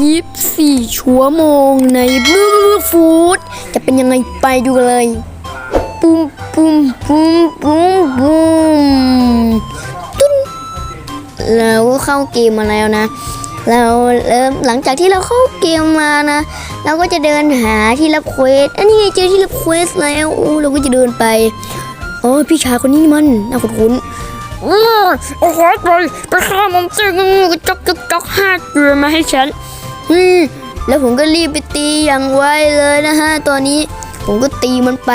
ยี่สิบสี่ชั่วโมงในบลูฟูดจะเป็นยังไงไปดูกันเลย ปุ้มปุ้มปุ้มปุ้มปุ้มตุ้นเราก็เข้าเกมมาแล้วนะ เราเริ่มหลังจากที่เราเข้าเกมมานะ เราก็จะเดินหาที่รับเควสอันนี้เจอที่รับเควสแล้วอู้เราก็จะเดินไปโอ้ยพี่ชายคนนี้มันน่าคุ้นโอ้โอ้โหไปไปฆ่ามันจริงจกจกจกห้าเกลือมาให้ฉัน อืมแล้วผมก็รีบไปตีอย่างไวเลยนะฮะตอนนี้ผมก็ตีมันไป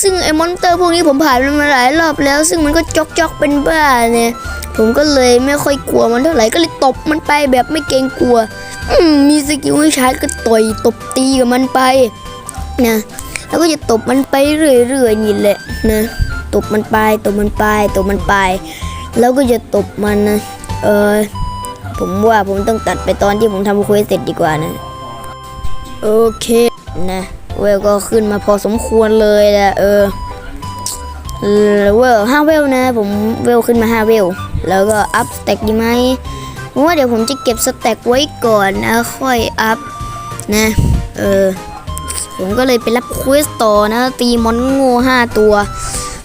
ซึ่งไอ้มอนสเตอร์พวกนี้ผมผ่านมันมาหลายรอบแล้ว ซึ่งมันก็จอกจอกเป็นบ้าเนี่ย ผมก็เลยไม่ค่อยกลัวมันเท่าไหร่ก็เลยตบมันไปแบบไม่เกรงกลัวมีสกิลให้ใช้ก็ต่อยตบตีกับมันไปนะแล้วก็จะตบมันไปเรื่อยๆนี่แหละนะตบมันไปตบมันไปตบมันไป แล้วก็จะตบมันนะเออ ผมว่าผมต้องตัดไปตอนที่ผมทำเควสเสร็จดีกว่านะ โอเคนะ เวลก็ขึ้นมาพอสมควรเลยแหละเออเวลห้าเวลนะ ผมเวลขึ้นมาห้าเวล แล้วก็อัพสเต็กดีไหมผมว่าเดี๋ยวผมจะเก็บสเต็กไว้ก่อนนะค่อยอัพนะ เออ ผมก็เลยไปรับเควสต่อนะ ตีมอนโง่ห้าตัว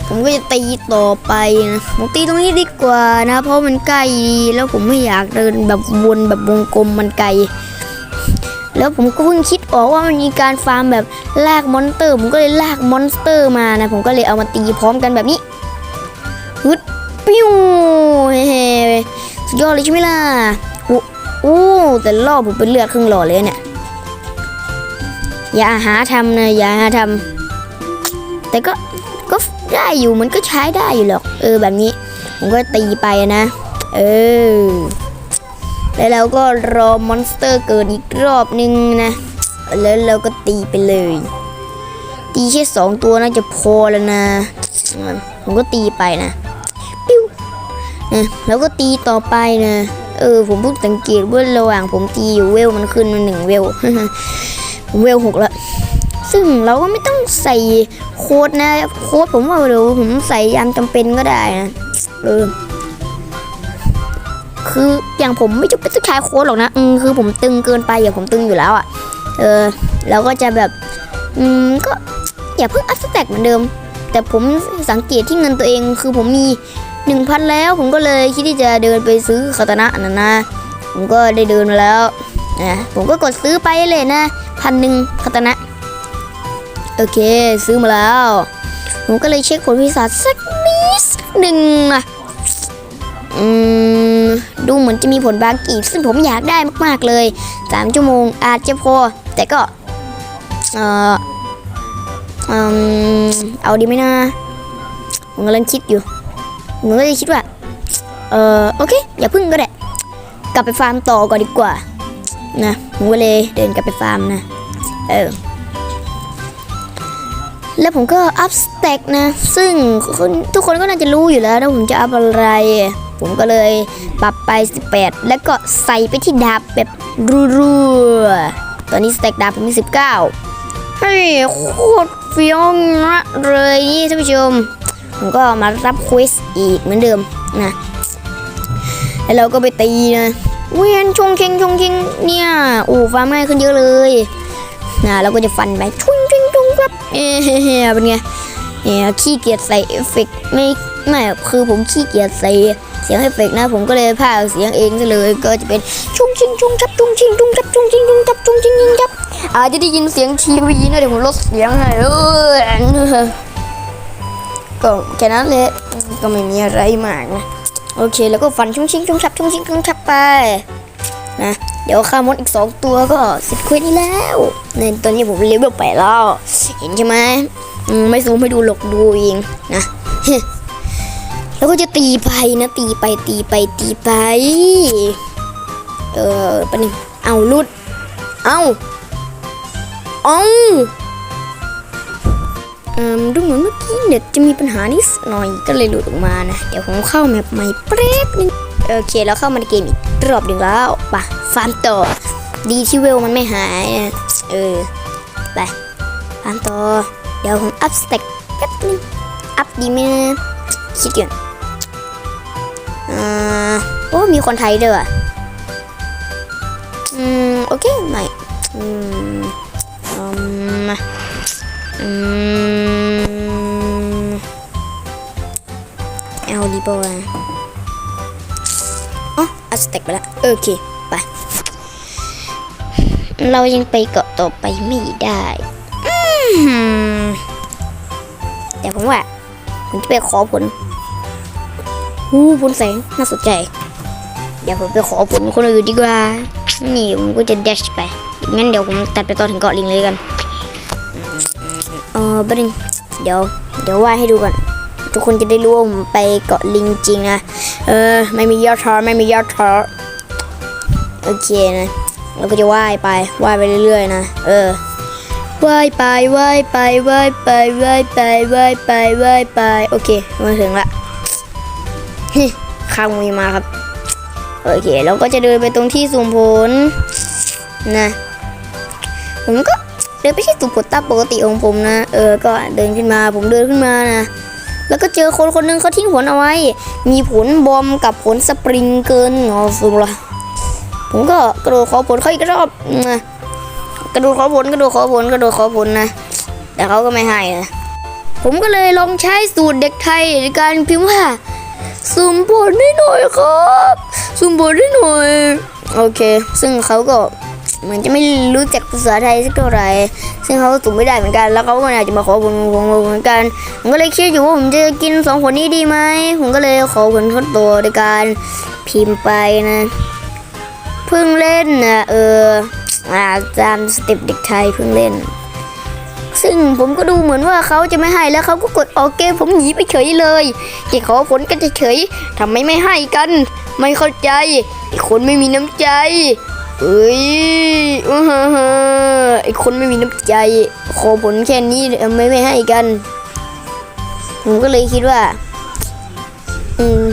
ผมก็จะตีต่อไปนะผมตีตรงนี้ดีกว่านะ เพราะมันใกล้ดีแล้วผมไม่อยากเดินแบบวนแบบวงกลมมันไกล แล้วผมก็เพิ่งคิดออกว่ามันมีการฟาร์มแบบลากมอนสเตอร์ ผมก็เลยลากมอนสเตอร์มานะ ผมก็เลยเอามาตีพร้อมกันแบบนี้ฮึดปิ้วเฮ้สุดยอดเลยใช่ไหมล่ะอู้อู้แต่รอบผมเป็นเลือดครึ่งหลอเลยเนี่ยอย่าหาทำนะอย่าหาทำแต่ก็ ก็ได้อยู่มันก็ใช้ได้อยู่หรอก เออแบบนี้ ผมก็ตีไปนะ เออ แล้วเราก็รอมอนสเตอร์เกิดอีกรอบนึงนะ แล้วเราก็ตีไปเลย ตีแค่สองตัวน่าจะพอแล้วนะ ผมก็ตีไปนะปิ้วนะแล้วก็ตีต่อไปนะ เออ ผมเพิ่งสังเกตว่าระหว่างผมตีอยู่เวลมันขึ้นมาหนึ่งเวลผมเวลหกแล้ว ซึ่งเราก็ไม่ต้องใส่โค้ดนะโค้ดผมว่าเดี๋ยวผมใส่ยามจำเป็นก็ได้นะเออคืออย่างผมไม่จำเป็นต้องใช้โค้ดหรอกนะอืมคือผมตึงเกินไปอย่างผมตึงอยู่แล้วอะ่ะ เออแล้วก็จะแบบอืมก็อย่าเพิ่งอัพสแต็กเหมือนเดิม แต่ผมสังเกตที่เงินตัวเองคือผมมีหนึ่งพันแล้วผมก็เลยคิดที่จะเดินไปซื้อคาตานะนั่นนะ ผมก็ได้เดินมาแล้วนะผมก็กดซื้อไปเลยนะพันหนึ่งคาตานะ โอเค ซื้อมาแล้ว ผมก็เลยเช็คผลพิศาจสักนิดหนึ่งอะอืม ดูเหมือนจะมีผลบางกีบซึ่งผมอยากได้มากๆเลยสามชั่วโมงอาจจะพอ แต่ก็ เอออเอาดีไหมนะ ผมกำลังคิดอยู่ ผมก็เลยคิดว่า เออโอเค อย่าพึ่งก็ได้ กลับไปฟาร์มต่อก่อนดีกว่า นะ ผมก็เลยเดินกลับไปฟาร์มนะ เออ แล้วผมก็อัพสเต็กนะ ซึ่งทุกคนก็น่าจะรู้อยู่แล้วว่าผมจะอัพอะไร ผมก็เลยปรับไป 18 แล้วก็ใส่ไปที่ดาบแบบรัวๆตอนนี้สเต็กดาบผมมี 19เฮ้ยโคตรเฟี้ยวนะเลยนี่ท่านผู้ชม ผมก็มารับควิสอีกเหมือนเดิมนะแล้วเราก็ไปตีนะเวียนชงเคงชงเคงเนี่ยโอ้ฟ้าง่ายขึ้นเยอะเลยนะเราก็จะฟันไปชุงชุง เอ๊ะเป็นไงเอ๊ะขี้เกียจใส่เอฟเฟกไม่ไม่คือผมขี้เกียจใส่เสียงเอฟเฟกนะ ผมก็เลยพากเสียงเองซะเลยก็จะเป็นชุงชิงชุงจับชุงชิงชุงจับชุงชิงชุงจับชุงชิงยิงจับอาจจะได้ยินเสียงทีวีนะเดี๋ยวผมลดเสียงให้เออก็แค่นั้นแหละก็ไม่มีอะไรมากนะโอเคแล้วก็ฟันชุ่งชิงชุ่งชับชุ่งชิงชุ่งชับไปนะ เดี๋ยวฆ่ามดอีกสองตัวก็เสร็จเควสนี้แล้ว ในตอนนี้ผมเลเวลไปแล้ว เห็นใช่ไหมไม่ซูมให้ดูหรอกดูเองนะแล้วก็จะตีไปนะตีไปตีไปตีไป เออปะหนึ่งเอาลุด เอาเอาอืมดูเหมือนเมื่อกี้เน็ตจะมีปัญหานิดหน่อยก็เลยหลุดออกมานะ เดี๋ยวผมเข้าแมปใหม่แป๊บนึง โอเคแล้วเข้ามาในเกมอีกรอบหนึ่งแล้วไปะ ฟาร์มต่อ ดีที่เวลมันไม่หายเออไปฟาร์มต่อ เดี๋ยวผมอัพสเต็กแป๊บนึงอัพดีไหมนะคิดก่อนอ่าโอ้มีคนไทยด้วยว่ะอืมโอเคไม่อืมอืมอืมเอาดีป่าวะอ๋อเอาสเต็กไปละโอเค เรายังไปเกาะต่อไปไม่ได้แต่ผมว่าผมจะไปขอผลหูผลแสงน่าสนใจ เดี๋ยวผมไปขอผลคนอื่นดีกว่า นี่ผมก็จะเดชไป งั้นเดี๋ยวผมตัดไปตอนถึงเกาะลิงเลยกัน เออบัดนึงเดี๋ยว เดี๋ยวว่าดให้ดูก่อน ทุกคนจะได้รู้ว่าผมไปเกาะลิงจริงนะ เออ ไม่มียอดท้อไม่มียอดท้อโอเคนะ แล้วก็จะว่ายไปว่ายไปเรื่อยๆนะ เออว่ายไปว่ายไปว่ายไปว่ายไปว่ายไปว่ายไป โอเคมาถึงละฮิข้างมีมาครับ โอเคเราก็จะเดินไปตรงที่สุ่มผลนะผมก็เดินไปที่สุ่มผลตามปกติของผมนะ เออ ก็เดินขึ้นมา ผมเดินขึ้นมานะ แล้วก็เจอคนคนหนึงเขาทิ้งผลเอาไว้ มีผลบอมกับผลสปริงเกินอ๋อสุดละ ผมก็กระโดดขอผลเขาอีกรอบนะกระโดดขอผลกระโดดขอผลกระโดดขอผลนะ แต่เขาก็ไม่ให้นะผมก็เลยลองใช้สูตรเด็กไทยในการพิมพ์ว่าสุ่มผลให้หน่อยครับสุ่มผลให้หน่อยโอเค ซึ่งเขาก็เหมือนจะไม่รู้จักภาษาไทยสักเท่าไหร่ซึ่งเขาสุ่มไม่ได้เหมือนกัน แล้วเขาก็อากจะมาขอผลของผมเหมือนกัน ผมก็เลยคิดอยู่ว่าผมจะกินสองผลนี้ดีไหมผมก็เลยขอผลทดตัวโดยการพิมพ์ไปนะ เพิ่งเล่นนะเอออ่าตามสเต็ปเด็กไทยเพิ่งเล่น ซึ่งผมก็ดูเหมือนว่าเขาจะไม่ให้แล้วเขาก็กดออกเกมผมหนีไปเฉยเลยจะขอผลก็จะเฉยทำไมไม่ให้กัน ไม่เข้าใจไอ้คนไม่มีน้ำใจเอ้ยอื้อฮะฮะไอ้คนไม่มีน้ำใจ ขอผลแค่นี้ทำไมไม่ให้กัน ผมก็เลยคิดว่า อืม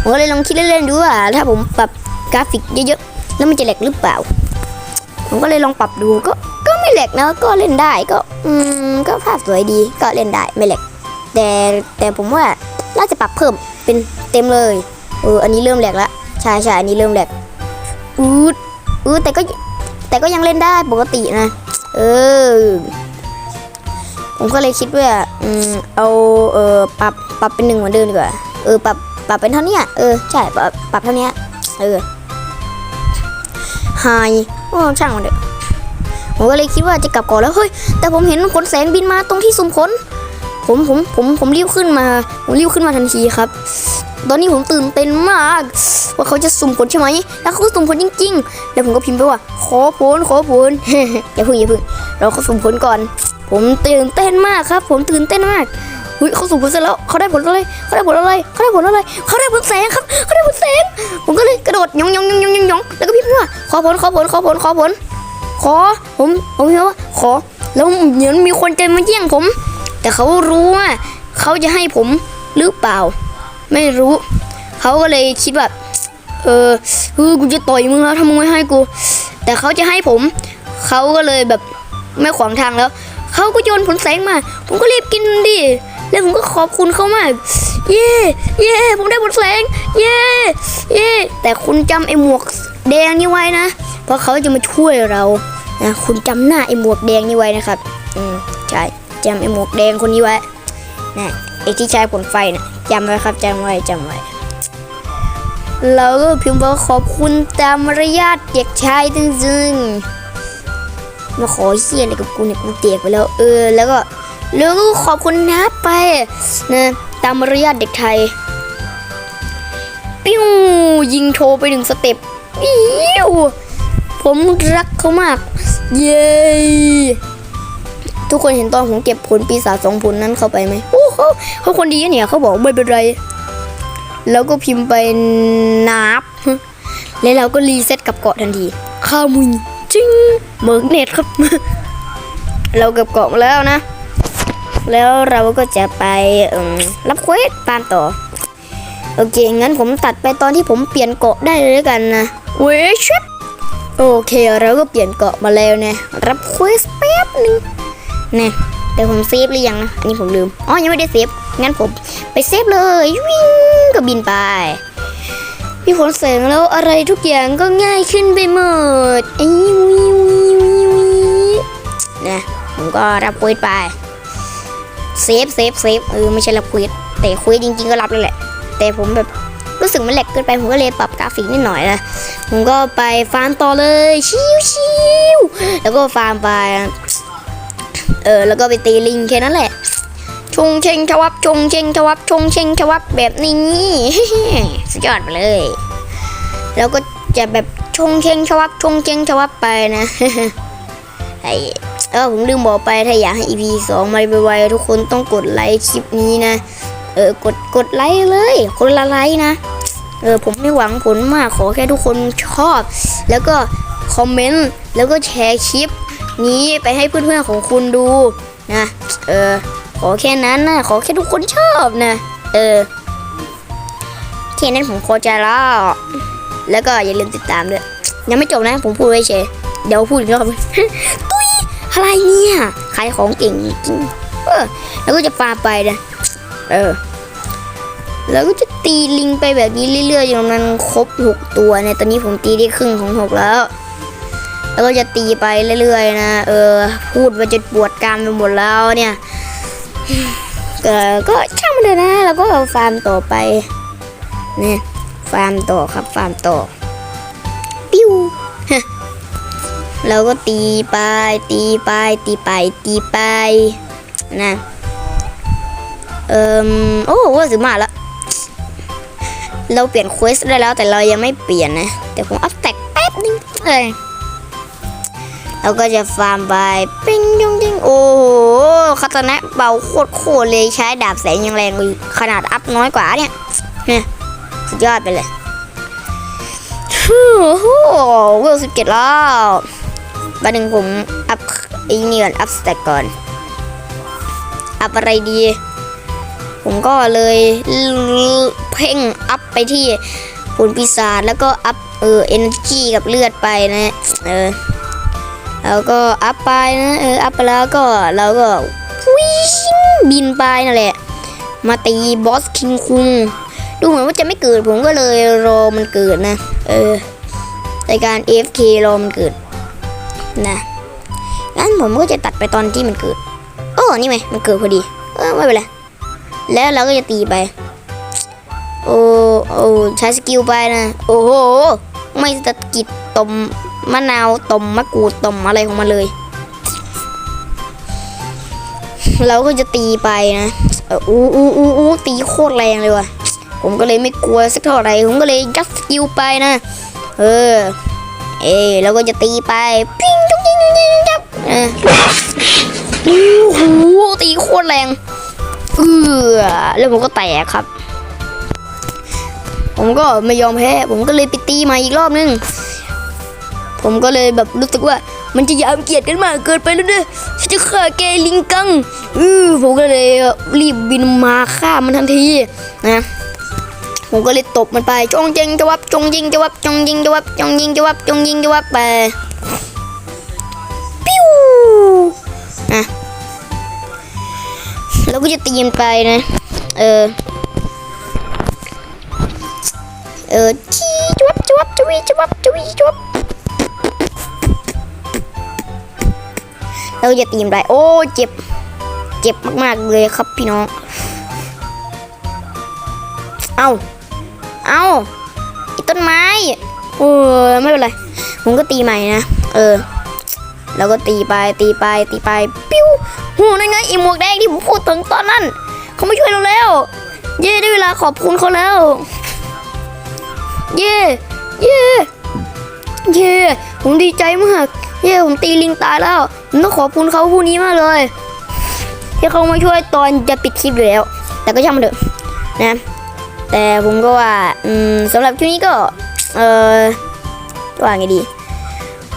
ผมก็เลยลองคิดเล่นๆดูว่า ถ้าผมปรับกราฟิกเยอะๆ แล้วมันจะแหลกหรือเปล่า ผมก็เลยลองปรับดูก็ก็ไม่แหลกนะก็เล่นได้ก็อืมก็ภาพสวยดีก็เล่นได้ไม่แหลกแต่แต่ผมว่าน่าจะปรับเพิ่มเป็นเต็มเลยเอออันนี้เริ่มแหลกละใช่ใช่อันนี้เริ่มแหลกอืดอืดแต่ก็แต่ก็ยังเล่นได้ปกตินะ เออผมก็เลยคิดว่าอืมเอาเออปรับปรับเป็นหนึ่งเหมือนเดิมดีกว่าเออปรับปรับเป็นเท่านี้เออใช่ปรับปรับเท่านี้เออ ไฮโอ้ช่างมันเถอะผมก็เลยคิดว่าจะกลับก่อนแล้วเฮ้ยแต่ผมเห็นขนแสงบินมาตรงที่สุ่มขนผมผมผมผมรีบขึ้นมา ผมรีบขึ้นมาทันทีครับ ตอนนี้ผมตื่นเต้นมาก ว่าเขาจะสุ่มผลใช่ไหมแล้วเขาสุ่มผลจริง ๆ แล้วผมก็พิมพ์ไปว่า ขอผลขอผลอย่าพึ่งอย่าพึ่งเราเขาสุ่มผลก่อน ผมตื่นเต้นมากครับ ผมตื่นเต้นมากเฮ้ยเขาสุ่มผลเสร็จแล้วเขาได้ผลอะไรเขาได้ผลอะไรเขาได้ผลอะไรเขาได้ผลแสงครับเขาได้ผลแสง ขอผลขอผลขอผลขอผล ขอผมผมคิดว่าขอ แล้วเหมือนมีคนจะมาแย่งผม แต่เขารู้ว่าเขาจะให้ผมหรือเปล่า ไม่รู้ เขาก็เลยคิดแบบเออเออกูจะต่อยมึงแล้วถ้ามึงไม่ให้กู แต่เขาจะให้ผม เขาก็เลยแบบไม่ขวางทางแล้ว เขาก็โยนผลแสงมา ผมก็รีบกินดิ แล้วผมก็ขอบคุณเขามาก เย่เย่ผมได้ผลแสง เย่เย่แต่คุณจำไอ้หมวก แดงนี่ไว้นะ เพราะเขาจะมาช่วยเรานะคุณจำหน้าไอ้หมวกแดงนี่ไว้นะครับ อืมใช่จำไอ้หมวกแดงคนนี้ไว้นะไอ้ที่ใช้ผลไฟนะจำไว้ครับจำไว้จำไว้ เราก็พิมพ์ว่าขอบคุณตามมารยาทเด็กชายจริงๆมาขอเสียอะไรกับกูเนี่ยกูเตียกไปแล้วเออ แล้วก็แล้วก็ขอบคุณนะไปนะตามมารยาทเด็กไทย ปิ้วยิงโทรไปหนึ่งสเต็ป ปิ้วผมรักเขามาก เย้ทุกคนเห็นตอนผมเก็บผลปีศาจสองผลนั้นเข้าไปไหมโอ้เขาเขาคนดีเนี่ยเขาบอกไม่เป็นไร แล้วก็พิมพ์ไปนับแล้วเราก็รีเซ็ตกับเกาะทันทีข้ามุนจิ้งเบิร์กเน็ตครับ เราเกับเกาะมาแล้วนะ แล้วเราก็จะไปรับเควสตามต่อ โอเค งั้นผมตัดไปตอนที่ผมเปลี่ยนเกาะได้เลยกันนะ เวชิปโอเคเราก็เปลี่ยนเกาะมาแล้วนะ รับเควสแป๊บหนึงนะแต่ผมเซฟหรือยังนะอันนี้ผมลืมอ๋อยังไม่ได้เซฟงั้นผมไปเซฟเลยวิ่งก็บินไปมีผลแสงแล้วอะไรทุกอย่างก็ง่ายขึ้นไปหมดไอ้วิวก็รับคุยไปเซฟเซฟเซฟเออไม่ใช่รับคุยแต่คุยจริงๆก็รับเลยแหละ แต่ผมแบบรู้สึกมันแหลกเกินไปผมก็เลยปรับกราฟิกนิดหน่อยนะ ผมก็ไปฟาร์มต่อเลยชิวชิวแล้วก็ฟาร์มไป เออแล้วก็ไปตีลิงแค่นั้นแหละ ชงเชงชวับชงเชงชวับชงเชงชวับแบบนี้สุดยอดไปเลย แล้วก็จะแบบชงเชงชวับชงเชงชวับไปนะไอเออผมลืมบอกไปถ้าอยากให้ EP 2 มาไวๆทุกคนต้องกดไลค์คลิปนี้นะ เออกดกดไลค์เลย คนละไลค์นะ เออผมไม่หวังผลมากขอแค่ทุกคนชอบ แล้วก็คอมเมนต์แล้วก็แชร์คลิป นี้ไปให้เพื่อนๆของคุณดูนะเออขอแค่นั้นนะขอแค่ทุกคนชอบนะเออแค่นั้นผมพอใจแล้วแล้วก็อย่าลืมติดตามด้วยยังไม่จบนะผมพูดไว้เฉยเดี๋ยวพูดอีกรอบตุ้ยอะไรเนี่ยขายของเก่งจริงเออแล้วก็จะฟาไปนะเออ แล้วก็จะตีลิงไปแบบนี้เรื่อยๆจนมันครบหกตัวเนี่ยตอนนี้ผมตีได้ครึ่งของหกแล้ว แล้วก็จะตีไปเรื่อยๆนะ เออ พูดว่าจะปวดกรามไปหมดแล้วเนี่ยก็ช่างมันเลยนะ แล้วก็ฟาร์มต่อไปเนี่ยฟาร์มต่อครับฟาร์มต่อปิ้วเราก็ตีไปตีไปตีไปตีไปนะเอ่มโอ้ว่าสิมาแล้ว เราเปลี่ยนเควสได้แล้วแต่เรายังไม่เปลี่ยนนะแต่ผมอัพแตกแป๊บนึงเลยเราก็จะฟาร์มไปปิ้งยุ่งยิงโอ้โหคาตานะเบาโคตรโคตรเลยใช้ดาบแสงยังแรงเลยขนาดอัพน้อยกว่าเนี่ยเนี่ยสุดยอดไปเลยฮู้ฮู้เวลสิบเจ็ดแล้วบันหนึ่งผมอัพไอ้นี่ก่อนอัพสแต็กก่อน อัพอะไรดี ผมก็เลยเพ่งอัพ ไปที่ผลปีศาจแล้วก็อัพเออเอเนจีกับเลือดไปนะเออแล้วก็อัพไปนะเอออัพไปแล้วก็เราก็วิชิงบินไปนั่นแหละ มาตีบอสคิงคุงดูเหมือนว่าจะไม่เกิดผมก็เลยรอมันเกิดนะ เออในการ AFK รอมันเกิดนะงั้นผมก็จะตัดไปตอนที่มันเกิดโอ้นี่ไงมันเกิดพอดี เออไม่เป็นไรแล้วเราก็จะตีไป โอ้โอ้ใช้สกิลไปนะ โอ้โห ไม่สะกิดตมมะนาวตมมะกรูดตมอะไรของมันเลย เราก็จะตีไปนะอู้อู้อู้อู้ตีโคตรแรงเลยว่ะ ผมก็เลยไม่กลัวสักเท่าไหร่ ผมก็เลยยัดสกิลไปนะ เออ เอ้เราก็จะตีไปปิ้งจุ๊งจิ้งจุ๊งจิ้งจับเออโอ้โหตีโคตรแรง เออแล้วผมก็แตกครับ ผมก็ไม่ยอมแพ้ ผมก็เลยไปตีมาอีกรอบนึง ผมก็เลยแบบรู้สึกว่า มันจะยามเกียดกันมากเกินไปแล้วเด้อฉันจะฆ่าแกลิงกังเออผมก็เลยรีบบินมาฆ่ามันทันทีนะผมก็เลยตบมันไปจงยิงจะวับจงยิงจะวับจงยิงจะวับจงยิงจะวับจงยิงจะวับไปปิ้วนะแล้วก็จะตีมันไปนะ เออ เออจีจวบจวบจวีจวบจวีจวบเราจะตีมนไปโอ้เจ็บ เจ็บมากๆเลยครับพี่น้อง เอาเอาไอต้นไม้โอ้ไม่เป็นไรผมก็ตีใหม่นะ เออ แล้วก็ตีไปตีไปตีไปปิ้วโหนั่นไงอีหมวกแดงที่ผมพูดถึงตอนนั้น เขาไม่ช่วยเราแล้ว เย่ได้เวลาขอบคุณเขาแล้ว เย่เย่เย่ผมดีใจมาก เย่ผมตีลิงตายแล้วผมต้องขอบคุณเขาผู้นี้มากเลย ที่เขามาช่วยตอนจะปิดคลิปอยู่แล้ว แต่ก็ช่างมันเถอะนะ แต่ผมก็ว่าสำหรับคลิปนี้ก็ เออว่าไงดี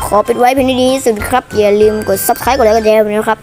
ขอปิดไว้เพียงเท่านี้สุดครับ อย่าลืมกด subscribe กดไลค์กดแชร์ด้วยนะครับ